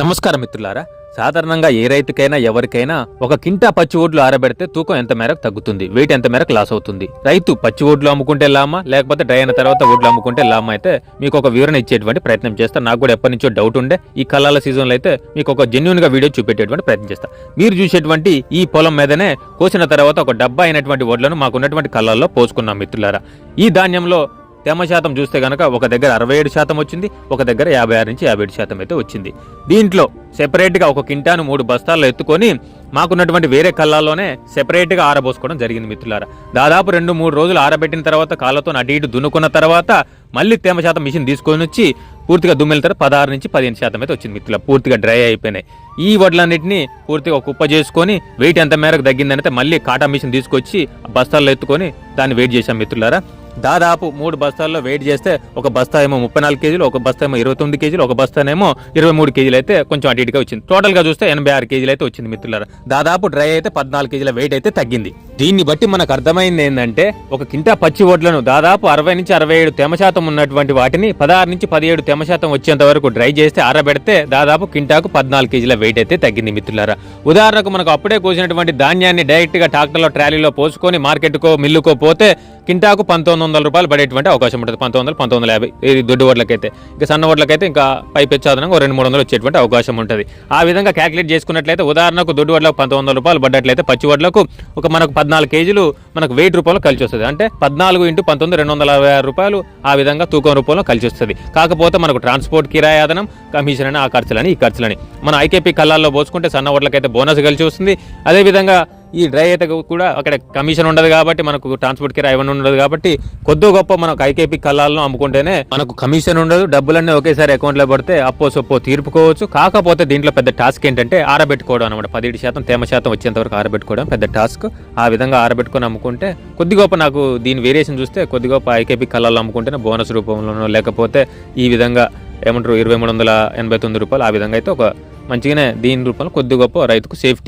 నమస్కారం మిత్రులారా. సాధారణంగా ఏ రైతుకైనా ఎవరికైనా ఒక కింటా పచ్చి ఓడ్లు ఆరబెడితే తూకం ఎంత మేరకు తగ్గుతుంది వెయిట్ ఎంత మేరకు లాస్ అవుతుంది. రైతు పచ్చి ఓడ్లు అమ్ముకుంటే లామా లేకపోతే డ్రై అయిన తర్వాత ఓడ్లు అమ్ముకుంటే లామా అయితే మీకు ఒక వివరణ ఇచ్చేటువంటి ప్రయత్నం చేస్తా. నాకు కూడా ఎప్పటి నుంచో డౌట్ ఉండే. ఈ కళ్ళాల సీజన్లో అయితే మీకు ఒక జెన్యున్గా వీడియో చూపెట్టేటువంటి ప్రయత్నం చేస్తా. మీరు చూసేటువంటి ఈ పొలం మీదనే కోసిన తర్వాత ఒక డబ్బా అయినటువంటి వడ్లను మాకున్నటువంటి కళ్ళల్లో పోసుకున్నాం మిత్రులారా. ఈ ధాన్యంలో తేమ శాతం చూస్తే గనక ఒక దగ్గర అరవై ఏడు శాతం వచ్చింది ఒక దగ్గర యాభై ఆరు నుంచి యాభై ఏడు శాతం అయితే వచ్చింది. దీంట్లో సెపరేట్గా ఒక కింటాను మూడు బస్తాల్లో ఎత్తుకొని మాకున్నటువంటి వేరే కళ్ళాల్లోనే సెపరేట్గా ఆరబోసుకోవడం జరిగింది మిత్రులారా. దాదాపు రెండు మూడు రోజులు ఆరబెట్టిన తర్వాత కాళ్ళతో అటు ఇటు దున్నుకున్న తర్వాత మళ్ళీ తేమ శాతం మిషన్ తీసుకొని వచ్చి పూర్తిగా దుమ్మెళ్తారు పదహారు నుంచి పదిహేను శాతం అయితే వచ్చింది మిత్రుల పూర్తిగా డ్రై అయిపోయినాయి. ఈ వడ్లన్నింటినీ పూర్తిగా ఒక కుప్ప చేసుకొని వెయిట్ ఎంత మేరకు తగ్గిందంటే మళ్ళీ కాటా మిషన్ తీసుకొచ్చి బస్తాల్లో ఎత్తుకొని దాన్ని వెయిట్ చేశాం మిత్రులారా. దాదాపు మూడు బస్తాల్లో వెయిట్ చేస్తే ఒక బస్తా ఏమో ముప్పై నాలుగు కేజీలు ఒక బస్తా ఏమో ఇరవై తొమ్మిది కేజీలు ఒక బస్తానేమో ఇరవై మూడు కేజీలు అయితే కొంచెం అటు ఇటుగా వచ్చింది. టోటల్గా చూస్తే ఎనభై ఆరు కేజీలు అయితే వచ్చింది మిత్రులారా. దాదాపు డ్రై అయితే పద్నాలుగు కేజీల వెయిట్ అయితే తగ్గింది. దీన్ని బట్టి మనకు అర్థమైంది ఏంటంటే ఒక కింటా పచ్చి వడ్లను దాదాపు అరవై నుంచి అరవై ఏడు తేమ శాతం ఉన్నటువంటి వాటిని పదహారు నుంచి పదిహేడు తేమ శాతం వచ్చేంత వరకు డ్రై చేస్తే ఆరబెడితే దాదాపు కింటాకు పద్నాలుగు కేజీల వెయిట్ అయితే తగ్గింది మిత్రులారా. ఉదాహరణకు మనకు అప్పుడే కోసినటువంటి ధాన్యాన్ని డైరెక్ట్గా ట్రాక్టర్లో ట్రాలీలో పోసుకొని మార్కెట్కో మిల్లుకో పోతే కింటాకు పంతొమ్మిది వందల రూపాయలు పడేటువంటి అవకాశం ఉంటుంది. పంతొమ్మిది వందలు పంతొమ్మిది వందల యాభై ఇది దొడ్డు వడ్లకైతే. ఇంకా సన్న వడ్లకైతే ఇంకా పై పెచ్చాదనంగా రెండు మూడు వందలు వచ్చేటువంటి అవకాశం ఉంటుంది. ఆ విధంగా క్యాలిక్యులేట్ చేసుకున్నట్లయితే ఉదాహరణకు దొడ్డు వడ్లకు పంతొమ్మిది వందల రూపాయలు పడ్డట్లయితే పచ్చి వడ్లకు ఒక మనకు పద్నాలుగు కేజీలు మనకు వెయిట్ రూపంలో కలిసి వస్తుంది. అంటే పద్నాలుగు ఇంటూ పంతొమ్మిది రెండు వందల అరవై ఆరు రూపాయలు ఆ విధంగా తూకం రూపంలో కలిసి వస్తుంది. కాకపోతే మనకు ట్రాన్స్పోర్ట్ కిరాయాదనం కమిషన్ అని ఆ ఖర్చులని ఈ ఖర్చులని. మన ఐకేపీ కళ్ళాల్లో పోసుకుంటే సన్న వడ్లకైతే బోనస్ కలిసి వస్తుంది. అదేవిధంగా ఈ డ్రై అయితే కూడా అక్కడ కమిషన్ ఉండదు కాబట్టి మనకు ట్రాన్స్పోర్ట్ కిరాయి ఇవన్నీ ఉండదు కాబట్టి కొద్దిగా గొప్ప మనకు ఐకేపీ కళ్ళాలను అమ్ముకుంటేనే మనకు కమిషన్ ఉండదు డబ్బులన్నీ ఒకేసారి అకౌంట్లో పడితే అప్పో సొప్పో తీర్పుకోవచ్చు. కాకపోతే దీంట్లో పెద్ద టాస్క్ ఏంటంటే ఆరబెట్టుకోవడం అనమాట పదిహేడు శాతం తేమ శాతం వచ్చేంత వరకు ఆరబెట్టుకోవడం పెద్ద టాస్క్ ఆ విధంగా ఆరబెట్టుకొని అమ్ముకుంటే కొద్ది గొప్ప నాకు దీని వేరియేషన్ చూస్తే కొద్ది గొప్ప ఐకేపీ కళ్ళాలు అమ్ముకుంటేనే బోనస్ రూపంలోనో లేకపోతే ఈ విధంగా ఏమంటారు ఇరవై మూడు వందల ఎనభై తొమ్మిది రూపాయలు ఆ విధంగా అయితే ఒక మంచిగానే దీని రూపంలో కొద్ది గొప్ప రైతుకు సేఫ్టీ